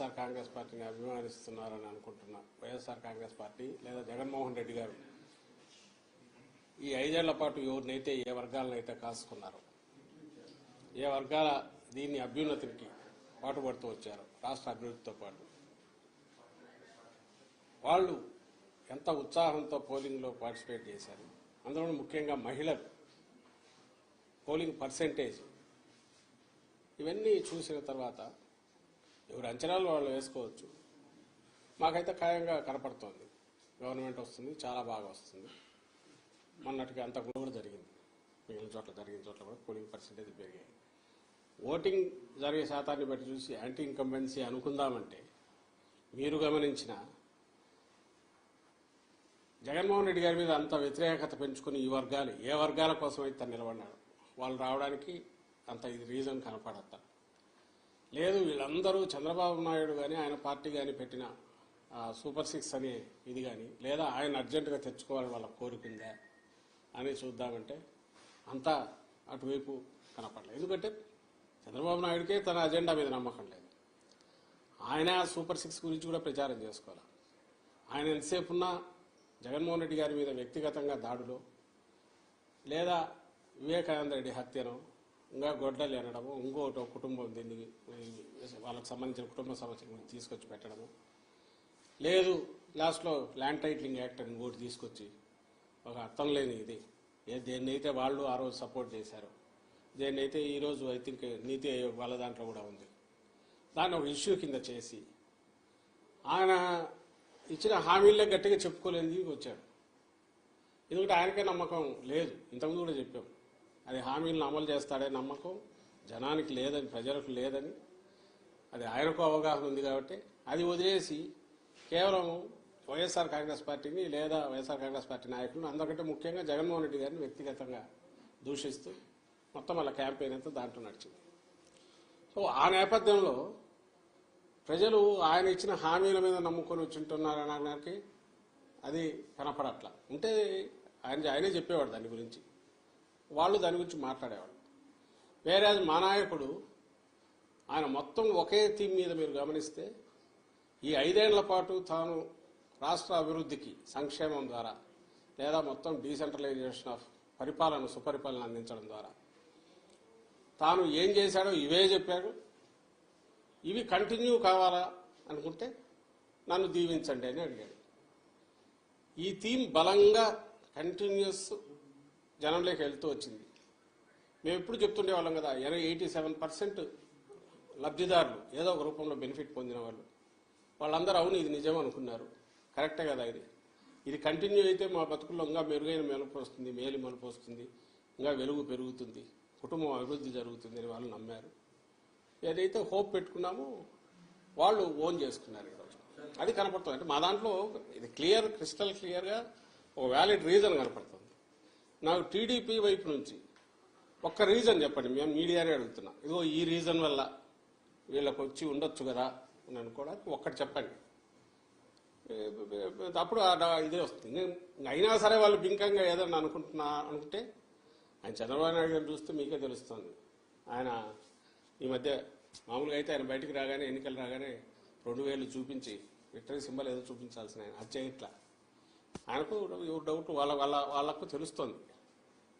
వైఎస్ఆర్ కాంగ్రెస్ పార్టీని అభిమానిస్తున్నారని అనుకుంటున్నా. వైఎస్ఆర్ కాంగ్రెస్ పార్టీ లేదా జగన్మోహన్ రెడ్డి గారు. ఈ ఐదేళ్ళ పాటు ఎవరినైతే ఏ వర్గాలనైతే కాసుకున్నారు ఏ వర్గాల దీన్ని అభ్యున్నతికి పాటుపడుతూ వచ్చారు రాష్ట్ర అభివృద్ధితో పాటు. వాళ్ళు ఎంత ఉత్సాహంతో పోలింగ్లో పార్టిసిపేట్ చేశారు. అందులో ముఖ్యంగా మహిళలు. Polling percentage. ఇవన్నీ చూసిన తర్వాత ఎవరు అంచనాలు వాళ్ళు వేసుకోవచ్చు. మాకైతే ఖాయంగా కనపడుతోంది. గవర్నమెంట్ వస్తుంది చాలా బాగా వస్తుంది. మొన్నటికి అంత కూడా జరిగింది. మిగిలిన చోట్ల జరిగిన చోట్ల కూడా పోలింగ్ పర్సంటేజ్ పెరిగాయి. ఓటింగ్ జరిగే శాతాన్ని బట్టి చూసి యాంటీ ఇన్కంబెన్సీ అనుకుందామంటే మీరు గమనించిన జగన్మోహన్ రెడ్డి గారి మీద అంత వ్యతిరేకత పెంచుకుని ఈ వర్గాలు ఏ వర్గాల కోసం అయితే తను నిలబడినాడు వాళ్ళు రావడానికి అంత ఇది రీజన్ కనపడతారు లేదు వీళ్ళందరూ చంద్రబాబు నాయుడు కానీ ఆయన పార్టీ కానీ పెట్టిన సూపర్ సిక్స్ అనే ఇది కానీ లేదా ఆయన అర్జెంటుగా తెచ్చుకోవాలని వాళ్ళ కోరుకుందా అని చూద్దామంటే అంతా అటువైపు కనపడలేదు. ఎందుకంటే చంద్రబాబు నాయుడికే తన అజెండా మీద నమ్మకం లేదు. ఆయన సూపర్ సిక్స్ గురించి కూడా ప్రచారం చేసుకోవాలి? ఆయన ఎంతసేపు ఉన్నా జగన్మోహన్ రెడ్డి గారి మీద వ్యక్తిగతంగా దాడులు లేదా వివేకానంద రెడ్డి హత్యను ఇంకా గొడ్డలు అనడము ఇంకోటి ఒక కుటుంబం దీన్ని వాళ్ళకి సంబంధించిన కుటుంబ సమస్యలు తీసుకొచ్చి పెట్టడము. లేదు లాస్ట్లో ల్యాండ్ టైటిలింగ్ యాక్ట్ అని ఇంకోటి తీసుకొచ్చి ఒక అర్థం లేని ఇది. ఏ దేన్నైతే వాళ్ళు ఆ రోజు సపోర్ట్ చేశారు దేన్నైతే ఈరోజు ఐ థింక్ నీతి ఆయోగ్ వాళ్ళ దాంట్లో కూడా ఉంది. దాన్ని ఒక ఇష్యూ కింద చేసి ఆయన ఇచ్చిన హామీలే గట్టిగా చెప్పుకోలేని వచ్చాడు. ఎందుకంటే ఆయనకే నమ్మకం లేదు. ఇంతకుముందు కూడా చెప్పాం. అది హామీలను అమలు చేస్తాడే నమ్మకం. జనానికి లేదని ప్రజలకు లేదని. అది ఆయనకు అవగాహన ఉంది కాబట్టి అది వదిలేసి కేవలం వైఎస్ఆర్ కాంగ్రెస్ పార్టీని లేదా వైఎస్ఆర్ కాంగ్రెస్ పార్టీ నాయకులను అందరికంటే ముఖ్యంగా జగన్మోహన్ రెడ్డి గారిని వ్యక్తిగతంగా దూషిస్తూ మొత్తం అలా క్యాంపెయిన్ అంతా దాంట్లో నడిచింది. సో ఆ నేపథ్యంలో ప్రజలు ఆయన ఇచ్చిన హామీల మీద నమ్ముకొని వచ్చింటున్నారు అనడానికి అది కనపడట్లా. ఉంటే ఆయన ఆయనే చెప్పేవాడు దాని గురించి. వాళ్ళు దాని గురించి మాట్లాడేవాడు వేరే మా నాయకుడు ఆయన మొత్తం ఒకే థీమ్ మీద మీరు గమనిస్తే ఈ ఐదేళ్ళ పాటు తాను రాష్ట్ర అభివృద్ధికి సంక్షేమం ద్వారా లేదా మొత్తం డీసెంట్రలైజేషన్ ఆఫ్ పరిపాలన సుపరిపాలన అందించడం ద్వారా తాను ఏం చేశాడో ఇవే చెప్పాడు. ఇవి కంటిన్యూ కావాలా అనుకుంటే నన్ను దీవించండి అని అడిగాడు. ఈ థీమ్ బలంగా కంటిన్యూస్ జనంలోకి వెళ్తూ వచ్చింది. మేము ఎప్పుడు చెప్తుండే వాళ్ళం కదా ఎయిటీ సెవెన్ పర్సెంట్ లబ్ధిదారులు ఏదో ఒక రూపంలో బెనిఫిట్ పొందిన వాళ్ళు. వాళ్ళందరూ అవును ఇది నిజం అనుకున్నారు. కరెక్టే కదా ఇది. ఇది కంటిన్యూ అయితే మా బతుకుల్లో ఇంకా మెరుగైన మెలుపు వస్తుంది మేలు మలుపు వస్తుంది ఇంకా వెలుగు పెరుగుతుంది కుటుంబం అభివృద్ధి జరుగుతుంది అని వాళ్ళు నమ్మారు. ఏదైతే హోప్ పెట్టుకున్నామో వాళ్ళు ఓన్ చేసుకున్నారు ఈరోజు అది కనపడుతుంది. అంటే మా దాంట్లో ఇది క్లియర్ క్రిస్టల్ క్లియర్గా ఒక వ్యాలిడ్ రీజన్ కనపడుతుంది. నాకు టీడీపీ వైపు నుంచి ఒక్క రీజన్ చెప్పండి. మేము మీడియానే అడుగుతున్నాం. ఇదిగో ఈ రీజన్ వల్ల వీళ్ళకి వచ్చి ఉండొచ్చు కదా అని అనుకోవడానికి ఒక్కటి చెప్పండి. అప్పుడు ఇదే వస్తుంది. అయినా సరే వాళ్ళు బింకంగా ఏదన్నా అనుకుంటున్నా అనుకుంటే ఆయన చంద్రబాబు నాయుడు గారిని చూస్తే మీకే తెలుస్తుంది. ఆయన ఈ మధ్య మామూలుగా అయితే ఆయన బయటికి రాగానే ఎన్నికలు రాగానే రెండు వేలు చూపించి విక్టరీ సింబల్ ఏదో చూపించాల్సిన ఆయన అది ఆయనకు ఎవరు డౌట్ వాళ్ళ వాళ్ళ వాళ్ళకు తెలుస్తుంది.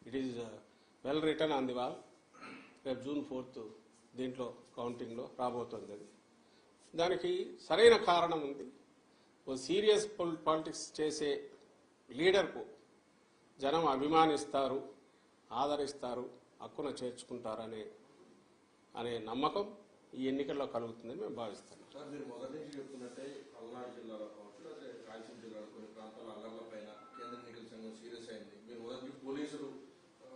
It is well written on the wall రేపు జూన్ ఫోర్త్ దీంట్లో కౌంటింగ్లో రాబోతుంది అది. దానికి సరైన కారణం ఉంది. ఓ సీరియస్ పాలిటిక్స్ చేసే లీడర్కు జనం అభిమానిస్తారు ఆదరిస్తారు హక్కున చేర్చుకుంటారనే అనే అనే నమ్మకం ఈ ఎన్నికల్లో కలుగుతుందని మేము భావిస్తున్నాం సార్ మీరు మొదటి నుంచి చెప్తున్నట్టే పల్నాడు జిల్లాలో కావచ్చు లేదా రాయలసీమ జిల్లాలో కొన్ని ప్రాంతాల అల్లర్ల పైన కేంద్ర ఎన్నికల సంఘం సీరియస్ అయింది మీరు మొదటి నుంచి పోలీసులు ఆ,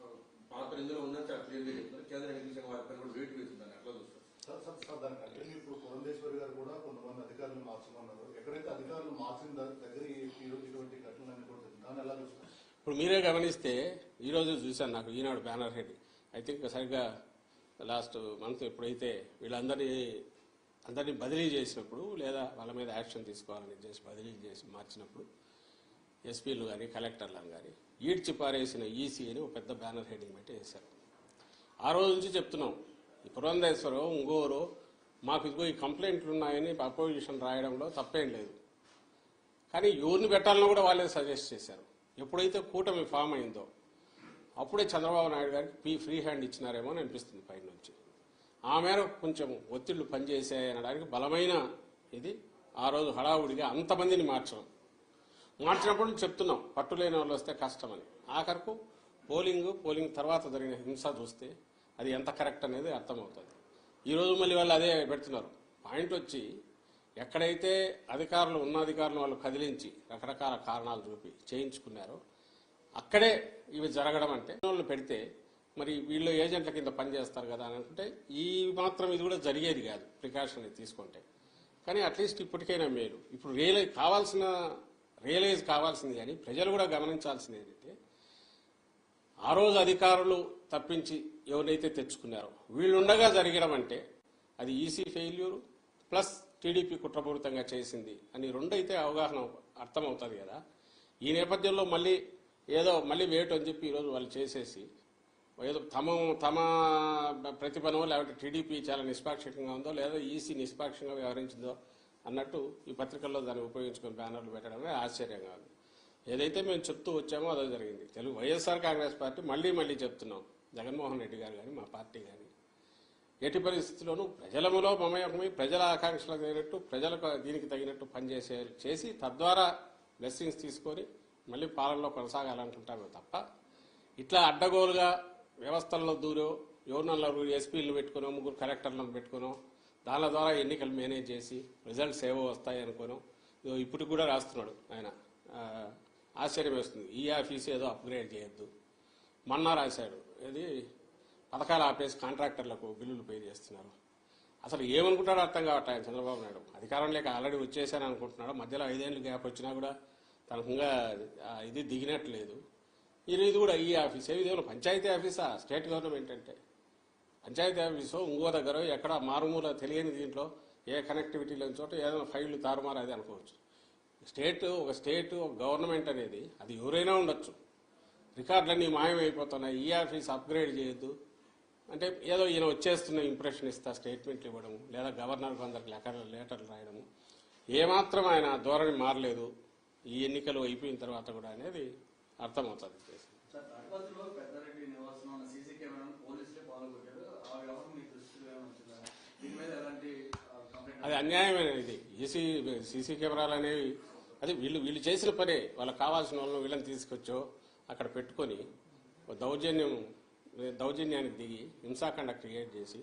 పాత్ర ఇందులో ఉందని చాలా క్లియర్గా చెప్తున్నారు కేంద్ర ఎన్నికల సంఘం వారి పైన కూడా వెయిట్ వేస్తుందని ఎట్లా చూస్తారు. సార్ సార్ సార్ దానికి ఇప్పుడు పురంధేశ్వరి గారు కూడా కొంతమంది అధికారులను మార్చమన్నారు ఎక్కడైతే అధికారులు మార్చిన దగ్గర ఇటువంటి ఘటనలన్నీ కూడా. దాన్ని ఎలా చూస్తారు? ఇప్పుడు మీరే గమనిస్తే ఈరోజు చూశాను నాకు Eenadu banner head. I think సరిగ్గా లాస్ట్ మంత్ ఎప్పుడైతే వీళ్ళందరినీ అందరినీ బదిలీ చేసినప్పుడు లేదా వాళ్ళ మీద యాక్షన్ తీసుకోవాలని చేసి బదిలీ చేసి మార్చినప్పుడు ఎస్పీలు కానీ కలెక్టర్లను కానీ ఈడ్చి పారేసిన ఈసీ అని ఒక పెద్ద బ్యానర్ హెడ్డింగ్ పెట్టి వేశారు. ఆ రోజు నుంచి చెప్తున్నాం ఈ పురంధేశ్వరం ఇంగోరు మాకు ఇదిగో ఈ కంప్లైంట్లు ఉన్నాయని అపోజిషన్ రాయడంలో తప్పేం లేదు. కానీ ఎవరిని పెట్టాలని కూడా వాళ్ళే సజెస్ట్ చేశారు. ఎప్పుడైతే కూటమి ఫామ్ అయిందో అప్పుడే చంద్రబాబు నాయుడు గారికి పీ ఫ్రీ హ్యాండ్ ఇచ్చినారేమో అని అనిపిస్తుంది పైన నుంచి. ఆ మేరకు కొంచెం ఒత్తిళ్ళు పనిచేసాయనడానికి బలమైన ఇది. ఆ రోజు హడావుడిగా అంతమందిని మార్చడం. మార్చినప్పుడు చెప్తున్నాం పట్టు లేని వాళ్ళు వస్తే కష్టమని ఆఖరకు పోలింగ్ పోలింగ్ తర్వాత జరిగిన హింస చూస్తే అది ఎంత కరెక్ట్ అనేది అర్థమవుతుంది. ఈరోజు మళ్ళీ వాళ్ళు అదే పెడుతున్నారు. పాయింట్ వచ్చి ఎక్కడైతే అధికారులు ఉన్న అధికారులు వాళ్ళు కదిలించి రకరకాల కారణాలు చూపి చేయించుకున్నారో అక్కడే ఇవి జరగడం అంటే వాళ్ళు పెడితే మరి వీళ్ళు ఏజెంట్ల కింద పనిచేస్తారు కదా అని అనుకుంటే ఈ మాత్రం ఇది కూడా జరిగేది కాదు ప్రికాషన్ తీసుకుంటే. కానీ అట్లీస్ట్ ఇప్పటికైనా మేలు. ఇప్పుడు రియల్ కావాల్సిన రియలైజ్ కావాల్సింది కానీ ప్రజలు కూడా గమనించాల్సింది ఏంటంటే ఆ రోజు అధికారులు తప్పించి ఎవరినైతే తెచ్చుకున్నారో వీళ్ళుండగా జరగడం అంటే అది ఈసీ ఫెయిల్యూర్ ప్లస్ టీడీపీ కుట్రపూరితంగా చేసింది అని రెండైతే అవగాహన అర్థమవుతుంది కదా. ఈ నేపథ్యంలో మళ్ళీ ఏదో మళ్ళీ వేటు అని చెప్పి ఈరోజు వాళ్ళు చేసేసి ఏదో తమ తమ ప్రతిపనో లేకపోతే టీడీపీ చాలా నిష్పాక్షికంగా ఉందో లేదా ఈసీ నిష్పాక్షంగా వ్యవహరించిందో అన్నట్టు ఈ పత్రికల్లో దాన్ని ఉపయోగించుకుని బ్యానర్లు పెట్టడమే ఆశ్చర్యంగా ఉంది. ఏదైతే మేము చెప్తూ వచ్చామో అదే జరిగింది. తెలుగు వైఎస్ఆర్ కాంగ్రెస్ పార్టీ మళ్ళీ మళ్ళీ చెప్తున్నాం. జగన్మోహన్ రెడ్డి గారు కానీ మా పార్టీ కానీ ఎట్టి పరిస్థితుల్లోనూ ప్రజలములో మమయకమై ప్రజల ఆకాంక్షలకు తగినట్టు ప్రజలకు దీనికి తగినట్టు పనిచేసే చేసి తద్వారా బ్లెస్సింగ్స్ తీసుకొని మళ్ళీ పాలనలో కొనసాగాలనుకుంటామే తప్ప ఇట్లా అడ్డగోలుగా వ్యవస్థల్లో దూరో ఎవరినన్నారు ఎస్పీలను పెట్టుకునో ముగ్గురు కలెక్టర్లను పెట్టుకునో దాని ద్వారా ఎన్నికలు మేనేజ్ చేసి రిజల్ట్స్ ఏవో వస్తాయి అనుకోను. ఇప్పుడు కూడా రాస్తున్నాడు ఆయన. ఆశ్చర్యం వేస్తుంది. ఈ ఆఫీస్ ఏదో అప్గ్రేడ్ చేయొద్దు. మొన్న రాశాడు. ఇది పథకాలు ఆపేసి కాంట్రాక్టర్లకు బిల్లులు పే చేస్తున్నారు. అసలు ఏమనుకుంటాడో అర్థం కావట్లేదు ఆయన చంద్రబాబు నాయుడు. అధికారం లేక ఆల్రెడీ వచ్చేసాను అనుకుంటున్నాడు. మధ్యలో ఐదేళ్ళు గ్యాప్ వచ్చినా కూడా తనకు ఇది దిగినట్లేదు. ఇది ఇది కూడా ఈ ఆఫీస్. ఇది ఏమైనా పంచాయతీ ఆఫీసా? స్టేట్ గవర్నమెంట్ అంటే. పంచాయతీ ఆఫీసు ఇంకో దగ్గర ఎక్కడ మారుమూల తెలియని దీంట్లో ఏ కనెక్టివిటీ లేని చోట ఏదైనా ఫైళ్ళు తారుమారు అది అనుకోవచ్చు. స్టేట్ ఒక స్టేట్ ఒక గవర్నమెంట్ అనేది అది ఎవరైనా ఉండొచ్చు. రికార్డులన్నీ మాయమైపోతున్నాయి. ఈ ఆఫీస్ అప్గ్రేడ్ చేయొద్దు. అంటే ఏదో ఈయన వచ్చేస్తున్న ఇంప్రెషన్ ఇస్తా స్టేట్మెంట్లు ఇవ్వడము లేదా గవర్నర్ కొందరికి లెటర్లు లెటర్లు రాయడము. ఏమాత్రం ఆయన ధోరణి మారలేదు. ఈ ఎన్నికలు అయిపోయిన తర్వాత కూడా అనేది అర్థమవుతుంది సార్ తాడిపత్రిలో పెద్దారెడ్డి నివాసంలో ఉన్న సీసీ కెమెరాను పోలీసులే పాల్గొట్టారు ఆ వ్యవహారం మీ దృష్టిలో ఏమైనా వచ్చిందా దీని మీద ఎలాంటి ఆ, కంప్లైంట్ అది అన్యాయమైన ఇది. ఈసీ సీసీ కెమెరాలు అనేవి అది వీళ్ళు వీళ్ళు చేసిన పనే. వాళ్ళకి కావాల్సిన వాళ్ళని వీళ్ళని తీసుకొచ్చో అక్కడ పెట్టుకొని దౌర్జన్యం దౌర్జన్యానికి దిగి హింసాకాండ క్రియేట్ చేసి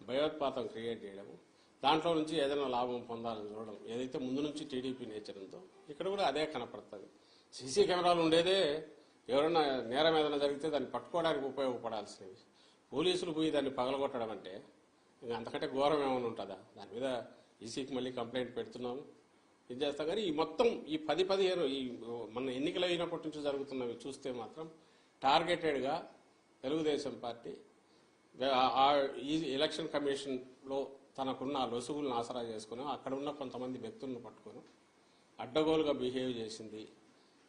భయోత్పాతం క్రియేట్ చేయడము దాంట్లో నుంచి ఏదైనా లాభం పొందాలని చూడడం ఏదైతే ముందు నుంచి టీడీపీ నేచర్ ఉందో ఇక్కడ కూడా అదే కనపడుతుంది. సీసీ కెమెరాలు ఉండేదే ఎవరైనా నేరం ఏదైనా జరిగితే దాన్ని పట్టుకోవడానికి ఉపయోగపడాల్సినవి పోలీసులు పోయి దాన్ని పగలగొట్టడం అంటే ఇంకా అంతకంటే ఘోరం ఏమైనా ఉంటుందా? దాని మీద ఈసీకి మళ్ళీ కంప్లైంట్ పెడుతున్నాము. ఇది చేస్తాం? కానీ ఈ మొత్తం ఈ పది పదిహేను ఈ మన ఎన్నికలు అయినప్పటి నుంచి జరుగుతున్నవి చూస్తే మాత్రం టార్గెటెడ్గా తెలుగుదేశం పార్టీ ఈ ఎలక్షన్ కమిషన్లో తనకున్న ఆ లొసుగులను ఆసరా చేసుకుని అక్కడ ఉన్న కొంతమంది వ్యక్తులను పట్టుకొని అడ్డగోలుగా బిహేవ్ చేసింది.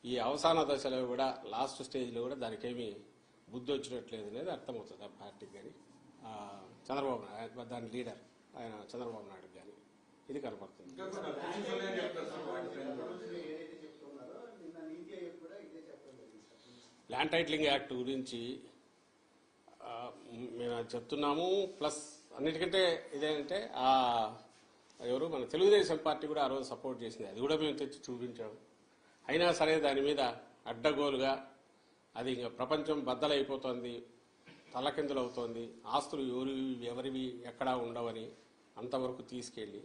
ఈ అవసాన దశలో కూడా లాస్ట్ స్టేజ్లో కూడా దానికేమీ బుద్ధి వచ్చినట్లేదు అనేది అర్థమవుతుంది ఆ పార్టీకి కానీ. చంద్రబాబు నాయుడు దాని లీడర్ ఆయన చంద్రబాబు నాయుడు కానీ ఇది కనపడుతుంది. ల్యాండ్ టైటిలింగ్ యాక్ట్ గురించి మేము చెప్తున్నాము. ప్లస్ అన్నిటికంటే ఇదేంటే ఆ ఎవరు? మన తెలుగుదేశం పార్టీ కూడా ఆ రోజు సపోర్ట్ చేసింది. అది కూడా మేము తెచ్చి చూపించాము. అయినా సరే దాని మీద అడ్డగోలుగా అది ఇంకా ప్రపంచం బద్దలైపోతుంది తలకిందులు అవుతోంది ఆస్తులు ఎవరి ఎవరివి ఎక్కడా ఉండవని అంతవరకు తీసుకెళ్ళి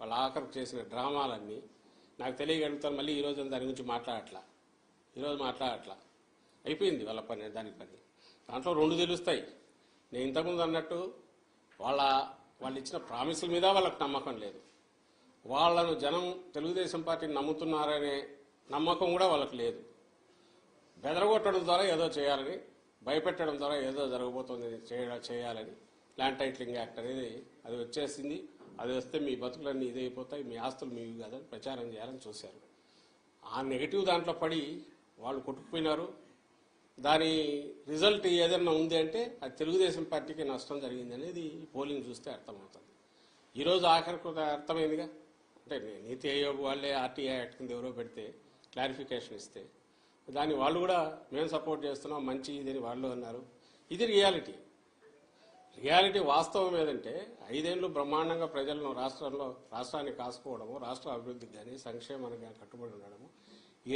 వాళ్ళ ఆఖరికి చేసిన డ్రామాలన్నీ నాకు తెలియగలుగుతాను. మళ్ళీ ఈరోజు దాని గురించి మాట్లాడట్లా. ఈరోజు మాట్లాడట్లా. అయిపోయింది వాళ్ళ పని దాని పని. దాంట్లో రెండు తెలుస్తాయి. నేను ఇంతకుముందు అన్నట్టు వాళ్ళ వాళ్ళు ఇచ్చిన ప్రామిసుల మీద వాళ్ళకి నమ్మకం లేదు. వాళ్ళను జనం తెలుగుదేశం పార్టీని నమ్ముతున్నారనే నమ్మకం కూడా వాళ్ళకి లేదు. బెదరగొట్టడం ద్వారా ఏదో చేయాలని భయపెట్టడం ద్వారా ఏదో జరగబోతుంది చేయాలని ల్యాండ్ టైట్లింగ్ యాక్ట్ అనేది అది వచ్చేసింది. అది వస్తే మీ బతుకులన్నీ ఇదైపోతాయి మీ ఆస్తులు మీవి కాదని ప్రచారం చేయాలని చూశారు. ఆ నెగిటివ్ దాంట్లో పడి వాళ్ళు కొట్టుకుపోయినారు. దాని రిజల్ట్ ఏదైనా ఉంది అంటే అది తెలుగుదేశం పార్టీకి నష్టం జరిగింది అనేది పోలింగ్ చూస్తే అర్థమవుతుంది. ఈరోజు ఆఖరికి అర్థమైందిగా? అంటే నీతి ఆయోగ్ వాళ్ళే ఆర్టీఐ యాక్ట్ కింద ఎవరో పెడితే క్లారిఫికేషన్ ఇస్తే. దాన్ని వాళ్ళు కూడా మేము సపోర్ట్ చేస్తున్నాం మంచి ఇదని వాళ్ళు అన్నారు. ఇది రియాలిటీ. రియాలిటీ వాస్తవం ఏదంటే ఐదేళ్ళు బ్రహ్మాండంగా ప్రజలను రాష్ట్రంలో రాష్ట్రాన్ని కాసుకోవడము రాష్ట్ర అభివృద్ధికి కానీ సంక్షేమానికి కానీ కట్టుబడి ఉండడము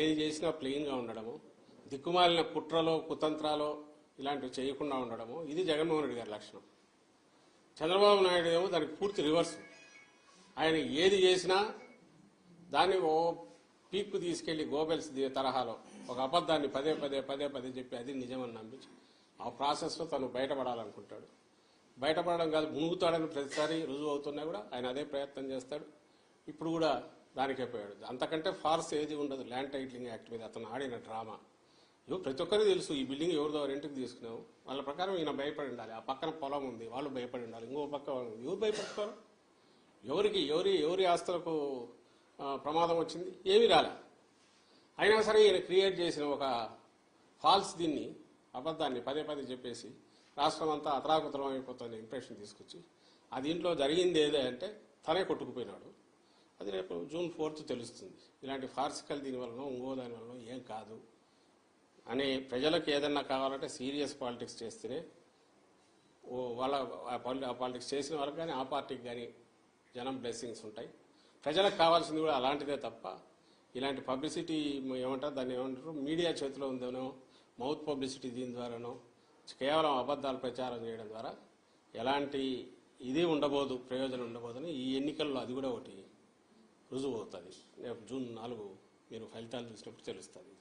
ఏది చేసినా ప్లెయిన్గా ఉండడము దిక్కుమాలిన కుట్రలో కుతంత్రాలో ఇలాంటివి చేయకుండా ఉండడము ఇది జగన్మోహన్ రెడ్డి గారి లక్షణం. చంద్రబాబు నాయుడు ఏమో దానికి పూర్తి రివర్స్. ఆయన ఏది చేసినా దాన్ని ఓ పీక్కు తీసుకెళ్ళి గోబెల్స్ తరహాలో ఒక అబద్ధాన్ని పదే పదే పదే పదే చెప్పి అది నిజమని నమ్మించి ఆ ప్రాసెస్లో తను బయటపడాలనుకుంటాడు. బయటపడడం కాదు మునుగుతాడని ప్రతిసారి రుజువు అవుతున్నా కూడా ఆయన అదే ప్రయత్నం చేస్తాడు. ఇప్పుడు కూడా దానికే పోయాడు. అంతకంటే ఫార్స్ ఏది ఉండదు. ల్యాండ్ టైటిలింగ్ యాక్ట్ మీద అతను ఆడిన డ్రామా. ఇవి ప్రతి ఒక్కరికి తెలుసు ఈ బిల్డింగ్ ఎవరిదో రెంట్కి తీసుకున్నావు. వాళ్ళ ప్రకారం ఈయన భయపడి ఉండాలి. ఆ పక్కన పొలం ఉంది వాళ్ళు భయపడి ఉండాలి. ఇంకో పక్క ఎవరు భయపడతారు? ఎవరికి ఎవరి ఎవరి ఆస్తులకు ప్రమాదం వచ్చింది? ఏమీ రాలే. అయినా సరే ఈయన క్రియేట్ చేసిన ఒక ఫాల్స్ దీన్ని అబద్ధాన్ని పదే పదే చెప్పేసి రాష్ట్రం అంతా అతరాకుతరం అయిపోతుంది ఇంప్రెషన్ తీసుకొచ్చి ఆ దీంట్లో జరిగింది ఏదే అంటే తనే కొట్టుకుపోయినాడు. అది రేపు జూన్ ఫోర్త్ తెలుస్తుంది. ఇలాంటి ఫార్సికల్ దీనివల్ల ఇంకో దానివల్ల ఏం కాదు అని ప్రజలకు ఏదన్నా కావాలంటే సీరియస్ పాలిటిక్స్ చేస్తేనే ఓ వాళ్ళ పాలి- ఆ పాలిటిక్స్ చేసిన వాళ్ళకి కానీ ఆ పార్టీకి కానీ జనం బ్లెస్సింగ్స్ ఉంటాయి. ప్రజలకు కావాల్సింది కూడా అలాంటిదే తప్ప ఇలాంటి పబ్లిసిటీ ఏమంటారు దాన్ని ఏమంటారు మీడియా చేతిలో ఉందనో మౌత్ పబ్లిసిటీ దీని ద్వారానో కేవలం అబద్ధాలు ప్రచారం చేయడం ద్వారా ఎలాంటి ఇది ఉండబోదు ప్రయోజనం ఉండబోదని ఈ ఎన్నికల్లో అది కూడా ఒకటి రుజువు అవుతుంది. రేపు జూన్ నాలుగు మీరు ఫలితాలు చూసినప్పుడు తెలుస్తుంది.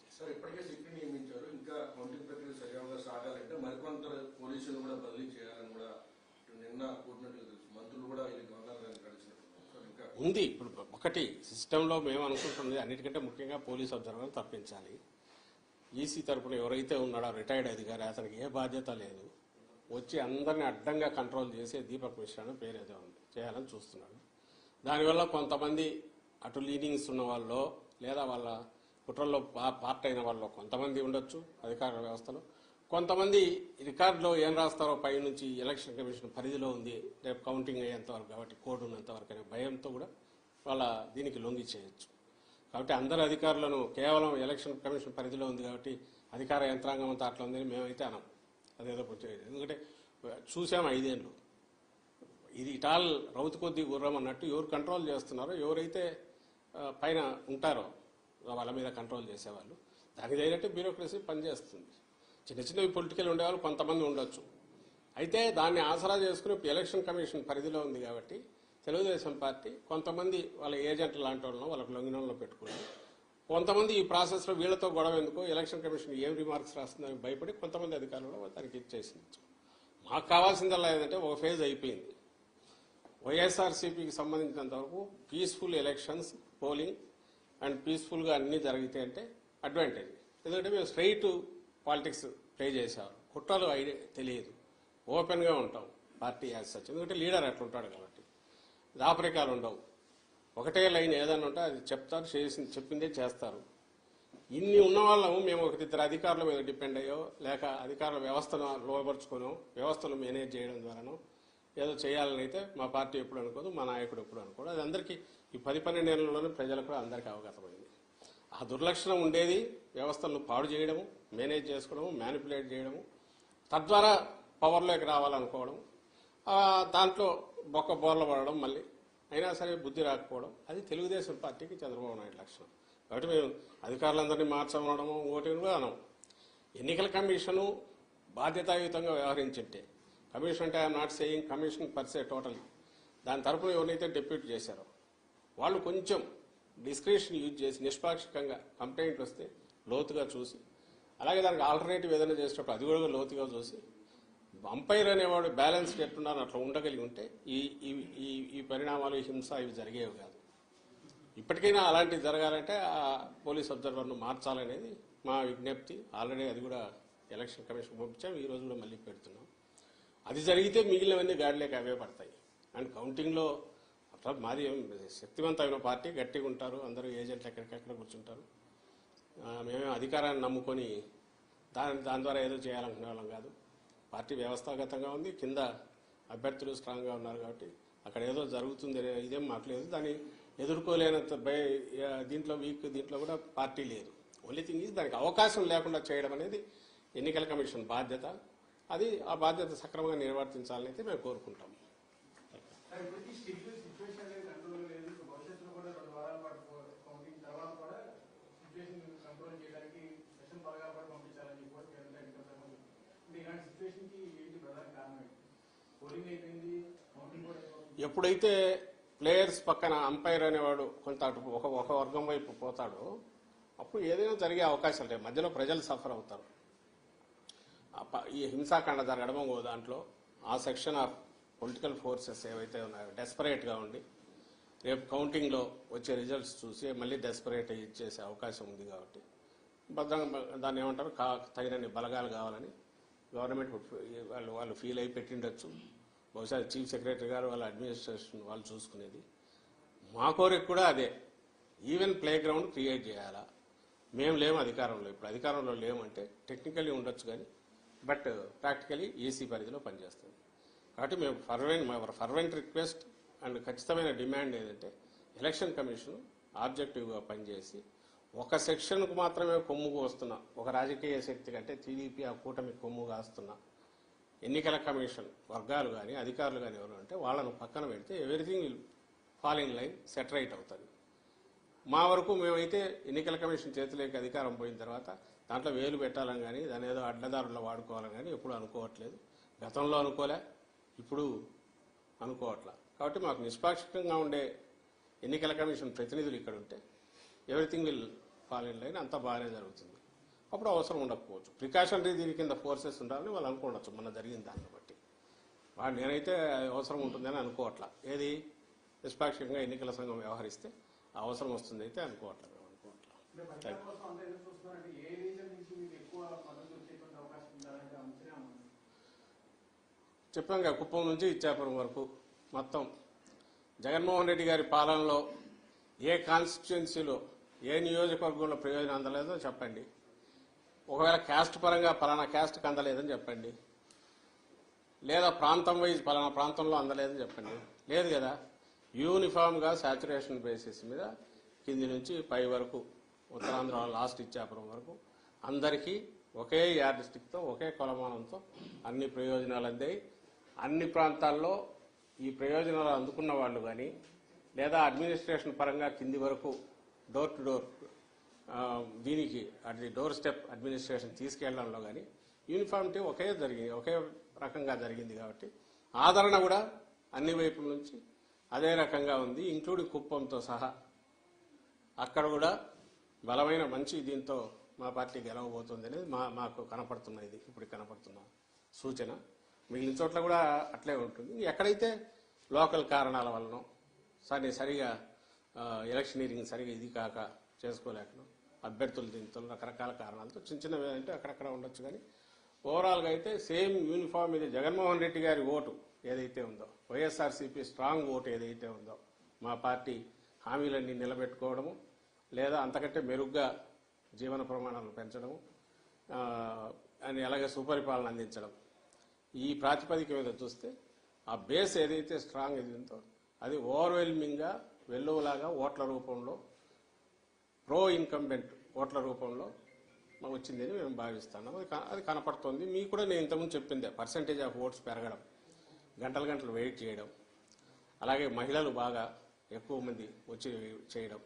ఉంది. ఇప్పుడు ఒకటి సిస్టంలో మేము అనుకుంటున్నది అన్నిటికంటే ముఖ్యంగా పోలీస్ అబ్జర్వర్ తప్పించాలి. ఈసీ తరపున ఎవరైతే ఉన్నాడో రిటైర్డ్ అధికారి అతనికి ఏ బాధ్యత లేదు. వచ్చి అందరిని అడ్డంగా కంట్రోల్ చేసే దీపక్ మిశ్రా అని పేరు ఏదో ఉంది చేయాలని చూస్తున్నాడు. దానివల్ల కొంతమంది అటు లీనింగ్స్ ఉన్న వాళ్ళు లేదా వాళ్ళ కుట్రల్లో పార్ట్ అయిన వాళ్ళు కొంతమంది ఉండొచ్చు అధికార వ్యవస్థలో. కొంతమంది రికార్డులో ఏం రాస్తారో పై నుంచి ఎలక్షన్ కమిషన్ పరిధిలో ఉంది రేపు కౌంటింగ్ అయ్యేంత వరకు కాబట్టి కోడ్ ఉన్నంత వరకు అనే భయంతో కూడా వాళ్ళ దీనికి లొంగి చేయొచ్చు కాబట్టి అందరు అధికారులను కేవలం ఎలక్షన్ కమిషన్ పరిధిలో ఉంది కాబట్టి అధికార యంత్రాంగం అంతా అట్లా ఉందని మేమైతే అనం. అదేదో కొంచెం ఎందుకంటే చూసాం ఐదేళ్ళు. ఇది ఇటాల్ రౌతు కొద్ది గుర్రం అన్నట్టు ఎవరు కంట్రోల్ చేస్తున్నారో ఎవరైతే పైన ఉంటారో వాళ్ళ మీద కంట్రోల్ చేసేవాళ్ళు. దానికి తగినట్టు బ్యూరోక్రసీ పనిచేస్తుంది. చిన్న చిన్నవి పొలిటికల్ ఉండేవాళ్ళు కొంతమంది ఉండొచ్చు. అయితే దాన్ని ఆసరా చేసుకుని ఎలక్షన్ కమిషన్ పరిధిలో ఉంది కాబట్టి తెలుగుదేశం పార్టీ కొంతమంది వాళ్ళ ఏజెంట్ లాంటి వాళ్ళను వాళ్ళకి లొంగినంలో పెట్టుకుని కొంతమంది ఈ ప్రాసెస్లో వీళ్ళతో గొడవ ఎందుకో ఎలక్షన్ కమిషన్ ఏం రిమార్క్స్ రాస్తుందని భయపడి కొంతమంది అధికారులు దానికి ఇచ్చేసింది మాకు కావాల్సిందల్లా ఏంటంటే ఒక ఫేజ్ అయిపోయింది. వైఎస్ఆర్సీపీకి సంబంధించినంత వరకు పీస్ఫుల్ ఎలక్షన్స్ పోలింగ్ అండ్ పీస్ఫుల్గా అన్నీ జరిగితే అంటే అడ్వాంటేజ్ ఎందుకంటే మేము స్ట్రైట్ పాలిటిక్స్ ప్లే చేసేవాళ్ళం. కుట్రలు ఐడియా తెలియదు. ఓపెన్గా ఉంటాం. పార్టీ యాజ్ సచ్ ఎందుకంటే లీడర్ అట్లా ఉంటాడు కాబట్టి దాపరికాలు ఉండవు. ఒకటే లైన్ ఏదైనా ఉంటే అది చెప్తారు చేసి చెప్పిందే చేస్తారు. ఇన్ని ఉన్న వాళ్ళము మేము ఒకరిద్దరు ఇద్దరు అధికారుల మీద డిపెండ్ అయ్యో లేక అధికారుల వ్యవస్థను లోపరుచుకోనో వ్యవస్థను మేనేజ్ చేయడం ద్వారానో ఏదో చేయాలని అయితే మా పార్టీ ఎప్పుడు అనుకోదు మా నాయకుడు ఎప్పుడు అనుకోడు. అది అందరికీ ఈ పది పన్నెండేళ్ళలోనే ప్రజలకు కూడా అందరికీ అవగతమైంది ఆ దుర్లక్షణం ఉండేది వ్యవస్థలను పాడు చేయడము మేనేజ్ చేసుకోవడము మ్యానిపులేట్ చేయడము తద్వారా పవర్లోకి రావాలనుకోవడం. దాంట్లో బొక్క బోర్ల పడడం మళ్ళీ. అయినా సరే బుద్ధి రాకపోవడం. అది తెలుగుదేశం పార్టీకి చంద్రబాబు నాయుడు లక్షణం కాబట్టి మేము అధికారులందరినీ మార్చమనడము ఓటింగ్ కూడా అనం. ఎన్నికల కమిషను బాధ్యతాయుతంగా వ్యవహరించింటే కమిషన్ అంటే I'm not saying commission per total. Total తరపున ఎవరైతే డిప్యూట్ చేశారో వాళ్ళు కొంచెం డిస్క్రిప్షన్ యూజ్ చేసి నిష్పాక్షికంగా కంప్లైంట్ వస్తే లోతుగా చూసి అలాగే దానికి ఆల్టర్నేటివ్ ఏదైనా చేసేటప్పుడు అది కూడా లోతుగా చూసి అంపైర్ అనేవాడు బ్యాలెన్స్ ఎట్టున్నారు అట్లా ఉండగలిగి ఉంటే ఈ ఈ- ఈ పరిణామాలు హింస ఇవి జరిగేవి కాదు. ఇప్పటికైనా అలాంటివి జరగాలంటే ఆ పోలీస్ అబ్జర్వర్ను మార్చాలనేది మా విజ్ఞప్తి. ఆల్రెడీ అది కూడా ఎలక్షన్ కమిషన్ పంపించాం ఈ రోజు కూడా మళ్ళీ పెడుతున్నాం. అది జరిగితే మిగిలినవన్నీ గాడిలోకి అవే పడతాయి. అండ్ కౌంటింగ్లో అట్లా మాది శక్తివంతమైన పార్టీ గట్టిగా ఉంటారు అందరూ ఏజెంట్లు ఎక్కడికెక్కడ కూర్చుంటారు. మేమే అధికారాన్ని నమ్ముకొని దాని దాని ద్వారా ఏదో చేయాలనుకునే వాళ్ళం కాదు. పార్టీ వ్యవస్థాగతంగా ఉంది కింద అభ్యర్థులు స్ట్రాంగ్గా ఉన్నారు కాబట్టి అక్కడ ఏదో జరుగుతుంది అనే ఇదేం మాకు లేదు. దాన్ని ఎదుర్కోలేనంత దీంట్లో వీక్ దీంట్లో కూడా పార్టీ లేదు. ఓన్లీ థింగ్ ఈజ్ దానికి అవకాశం లేకుండా చేయడం అనేది ఎన్నికల కమిషన్ బాధ్యత. అది ఆ బాధ్యత సక్రమంగా నిర్వర్తించాలని అయితే మేము కోరుకుంటాం సార్, ఇప్పటికీ స్టిల్ సిచ్యువేషన్ అనేది కంట్రోల్ లేదు ఇప్పుడు భవిష్యత్తులో కూడా రెండు వారాల పాటు కౌంటింగ్ తర్వాత కూడా సిచ్యువేషన్ కంట్రోల్ చేయడానికి సెషన్ బాగా పాటు పంపించాలని కూడా కేంద్ర ఎన్నికల సంఘం అంటే ఇలాంటి సిచ్యువేషన్కి ఏంటి ప్రధాన కారణం ఏంటి పోలింగ్ అయిపోయింది కౌంటింగ్ కూడా అయిపోతుంది ఎప్పుడైతే ప్లేయర్స్ పక్కన అంపైర్ అనేవాడు కొంత అటు ఒక ఒక వర్గం వైపు పోతాడో అప్పుడు ఏదైనా జరిగే అవకాశాలు లేవు మధ్యలో ప్రజలు సఫర్ అవుతారు. ఈ హింసాకాండ జరగడం దాంట్లో ఆ సెక్షన్ ఆఫ్ పొలిటికల్ ఫోర్సెస్ ఏవైతే ఉన్నాయో డెస్పరేట్గా ఉండి రేపు కౌంటింగ్లో వచ్చే రిజల్ట్స్ చూసి మళ్ళీ డెస్పరేట్ ఇచ్చేసే అవకాశం ఉంది కాబట్టి భద్రంగా దాన్ని ఏమంటారు? కా తగినన్ని బలగాలు కావాలని గవర్నమెంట్ వాళ్ళు వాళ్ళు ఫీల్ అయి పెట్టిండొచ్చు. బహుశా చీఫ్ సెక్రటరీ గారు వాళ్ళ అడ్మినిస్ట్రేషన్ వాళ్ళు చూసుకునేది. మా కోరిక కూడా అదే. ఈవెన్ ప్లే గ్రౌండ్ క్రియేట్ చేయాలా? మేము లేము అధికారంలో ఇప్పుడు. అధికారంలో లేమంటే టెక్నికల్లీ ఉండొచ్చు కానీ బట్ ప్రాక్టికలీ ఏసీ పరిధిలో పనిచేస్తుంది కాబట్టి మేము ఫర్వెంట్ మా ఫర్వెంట్ రిక్వెస్ట్ అండ్ ఖచ్చితమైన డిమాండ్ ఏంటంటే ఎలక్షన్ కమిషన్ ఆబ్జెక్టివ్గా పనిచేసి ఒక సెక్షన్కు మాత్రమే కొమ్ము కోస్తున్నా ఒక రాజకీయ శక్తి కంటే టీడీపీ ఆ కూటమి కొమ్ము కాస్తున్నా ఎన్నికల కమిషన్ వర్గాలు కానీ అధికారులు కానీ ఎవరు అంటే వాళ్ళను పక్కన పెడితే everything will fall line set right అవుతుంది. మా వరకు మేమైతే ఎన్నికల కమిషన్ చేతిలోకి అధికారం పోయిన తర్వాత దాంట్లో వేలు పెట్టాలని కానీ దాని ఏదో అడ్డదారుల్లో వాడుకోవాలని కానీ ఎప్పుడు అనుకోవట్లేదు. గతంలో అనుకోలే ఇప్పుడు అనుకోవట్లా. కాబట్టి మాకు నిష్పాక్షికంగా ఉండే ఎన్నికల కమిషన్ ప్రతినిధులు ఇక్కడ ఉంటే everything will fall in line అంతా బాగానే జరుగుతుంది. అప్పుడు అవసరం ఉండకపోవచ్చు. ప్రికాషనరీ దీని కింద ఫోర్సెస్ ఉండాలని వాళ్ళు అనుకోవచ్చు మన జరిగిన దాన్ని బట్టి. వాడు నేనైతే అవసరం ఉంటుందని అనుకోవట్లా. ఏది? నిష్పాక్షికంగా ఎన్నికల సంఘం వ్యవహరిస్తే అవసరం వస్తుంది అయితే అనుకోవట్లా. మేము అనుకోవట్లా చెప్పాం కదా కుప్పం నుంచి ఇచ్చాపురం వరకు మొత్తం. జగన్మోహన్ రెడ్డి గారి పాలనలో ఏ కాన్స్టిట్యున్సీలో ఏ నియోజకవర్గంలో ప్రయోజనం అందలేదో చెప్పండి. ఒకవేళ క్యాస్ట్ పరంగా పలానా క్యాస్ట్కి అందలేదని చెప్పండి. లేదా ప్రాంతం వైజ్ పలానా ప్రాంతంలో అందలేదని చెప్పండి. లేదు కదా. యూనిఫామ్గా శాచురేషన్ బేసిస్ మీద కింది నుంచి పై వరకు ఉత్తరాంధ్ర లాస్ట్ ఇచ్చాపురం వరకు అందరికీ ఒకే యార్డిస్టిక్తో ఒకే కొలమానంతో అన్ని ప్రయోజనాలు అందాయి. అన్ని ప్రాంతాల్లో ఈ ప్రయోజనాలు అందుకున్న వాళ్ళు కానీ లేదా అడ్మినిస్ట్రేషన్ పరంగా కింది వరకు డోర్ టు డోర్ దీనికి అది డోర్ స్టెప్ అడ్మినిస్ట్రేషన్ తీసుకెళ్ళడంలో కానీ యూనిఫామిటీ ఒకే జరిగింది ఒకే రకంగా జరిగింది కాబట్టి ఆదరణ కూడా అన్ని వైపుల నుంచి అదే రకంగా ఉంది ఇంక్లూడింగ్ కుప్పంతో సహా అక్కడ కూడా బలమైన మంచి దీంతో మా పార్టీ గెలవబోతుంది అనేది మా మాకు కనపడుతున్న ఇది ఇప్పుడు కనపడుతున్న సూచన. మిగిలిన చోట్ల కూడా అట్లే ఉంటుంది. ఎక్కడైతే లోకల్ కారణాల వలన సరే సరిగా ఎలక్షనీరింగ్ సరిగా ఇది కాక చేసుకోలేకను అభ్యర్థులు దీంతో రకరకాల కారణాలతో చిన్న చిన్నవి అంటే అక్కడక్కడ ఉండొచ్చు కానీ ఓవరాల్గా అయితే సేమ్ యూనిఫామ్ ఇది జగన్మోహన్ రెడ్డి గారి ఓటు ఏదైతే ఉందో వైఎస్ఆర్సీపీ స్ట్రాంగ్ ఓటు ఏదైతే ఉందో మా పార్టీ హామీలన్నీ నిలబెట్టుకోవడము లేదా అంతకంటే మెరుగ్గా జీవన ప్రమాణాలు పెంచడము అని అలాగే సుపరిపాలన అందించడం. ఈ ప్రాతిపదిక మీద చూస్తే ఆ బేస్ ఏదైతే స్ట్రాంగ్ ఇది ఉందో అది ఓవర్వెల్మింగ్గా వెల్లువలాగా ఓట్ల రూపంలో ప్రో ఇన్కంబెంట్ ఓట్ల రూపంలో మాకు వచ్చిందని మేము భావిస్తున్నాం. అది అది కనపడుతుంది. మీకు కూడా నేను ఇంతకుముందు చెప్పిందే పర్సంటేజ్ ఆఫ్ ఓట్స్ పెరగడం గంటలు గంటలు వెయిట్ చేయడం అలాగే మహిళలు బాగా ఎక్కువ మంది వచ్చి చేయడం.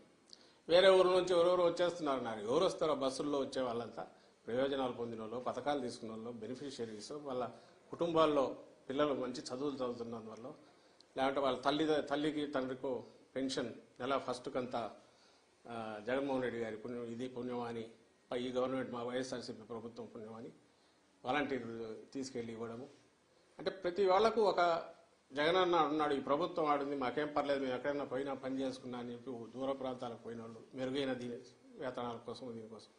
వేరే ఊరు నుంచి ఎవరెవరు వచ్చేస్తున్నారు నాకు ఎవరు వస్తారో బస్సుల్లో వచ్చే వాళ్ళంతా ప్రయోజనాలు పొందిన వాళ్ళు పథకాలు తీసుకున్న వాళ్ళు బెనిఫిషియరీస్ వాళ్ళ కుటుంబాల్లో పిల్లలు మంచి చదువులు చదువుతున్నందువల్ల లేదంటే వాళ్ళ తల్లి తల్లికి తండ్రికో పెన్షన్ నెల ఫస్ట్కి అంతా జగన్మోహన్ రెడ్డి గారి పుణ్యం ఇది పుణ్యమాని ఈ గవర్నమెంట్ మా వైఎస్ఆర్సీపీ ప్రభుత్వం పుణ్యమాని వాలంటీర్లు తీసుకెళ్ళి ఇవ్వడము. అంటే ప్రతి వాళ్ళకు ఒక జగన్ అన్న ఉన్నాడు ఈ ప్రభుత్వం ఆడింది మాకేం పర్లేదు మేము ఎక్కడైనా పోయినా పని చేసుకున్నా అని చెప్పి దూర ప్రాంతాలకు పోయిన వాళ్ళు మెరుగైన దీని వేతనాల కోసం దీనికోసం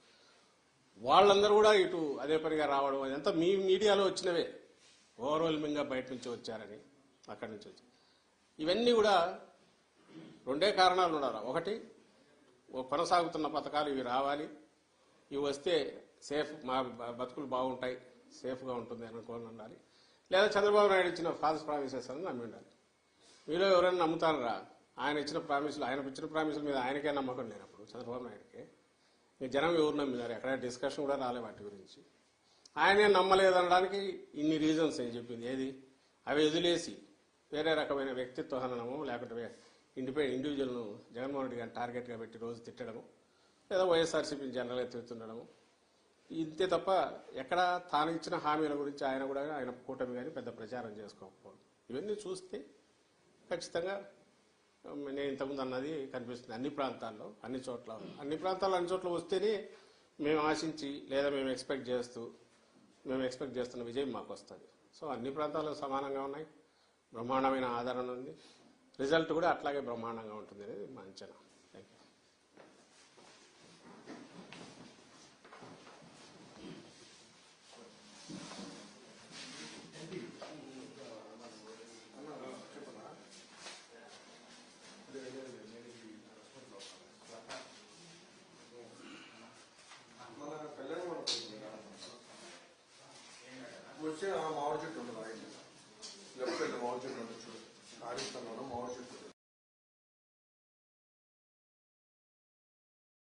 వాళ్ళందరూ కూడా ఇటు అదే పనిగా రావడం అదంతా మీ మీడియాలో వచ్చినవే. ఓవర్వెల్మింగ్గా బయట నుంచి వచ్చారని అక్కడి నుంచి వచ్చి. ఇవన్నీ కూడా రెండే కారణాలు ఉండాలి? ఒకటి కొనసాగుతున్న పథకాలు ఇవి రావాలి. ఇవి వస్తే సేఫ్ మా బతుకులు బాగుంటాయి సేఫ్గా ఉంటుంది అనుకోని ఉండాలి. లేదా చంద్రబాబు నాయుడు ఇచ్చిన ఫాల్స్ ప్రామిసెస్ అని నమ్మి ఉండాలి. మీలో ఎవరైనా నమ్ముతారా? ఆయన ఇచ్చిన ప్రామిసులు ఆయన ఇచ్చిన ప్రామిసుల మీద ఆయనకే నమ్మకం లేనప్పుడు చంద్రబాబు నాయుడుకే ఇంక జనం ఎవరు నమ్మినారు? ఎక్కడ డిస్కషన్ కూడా రాలే వాటి గురించి. ఆయనే నమ్మలేదనడానికి ఇన్ని రీజన్స్ నేను చెప్పింది? ఏది? అవి వదిలేసి వేరే రకమైన వ్యక్తిత్వ హననము లేకుంటే ఇండిపెండెంట్ ఇండివిజువల్ను జగన్మోహన్ రెడ్డి గారిని టార్గెట్గా పెట్టి రోజు తిట్టడము లేదా వైఎస్ఆర్సీపీని జనరల్గా తిడుతుండడము. ఇంతే తప్ప ఎక్కడ తాను ఇచ్చిన హామీల గురించి ఆయన కూడా ఆయన కూటమి కానీ పెద్ద ప్రచారం చేసుకోకపోవడం. ఇవన్నీ చూస్తే ఖచ్చితంగా నేను ఇంతకుముందు అన్నది కనిపిస్తుంది. అన్ని ప్రాంతాల్లో అన్ని చోట్ల అన్ని ప్రాంతాల్లో అన్ని చోట్ల వస్తేనే మేము ఆశించి లేదా మేము ఎక్స్పెక్ట్ చేస్తూ మేము ఎక్స్పెక్ట్ చేస్తున్న విజయం మాకు వస్తుంది సో అన్ని ప్రాంతాల్లో సమానంగా ఉన్నాయి. బ్రహ్మాండమైన ఆదరణ ఉంది. రిజల్ట్ కూడా అట్లాగే బ్రహ్మాండంగా ఉంటుంది అనేది మా అంచనా. థ్యాంక్ యూ మన వచ్చే ఆ మామిడి చెట్టు ఉండదు లెఫ్ట్ సైడ్ మామిడి చెట్టు ఉంటుంది? చూడు. ఆడిస్తాను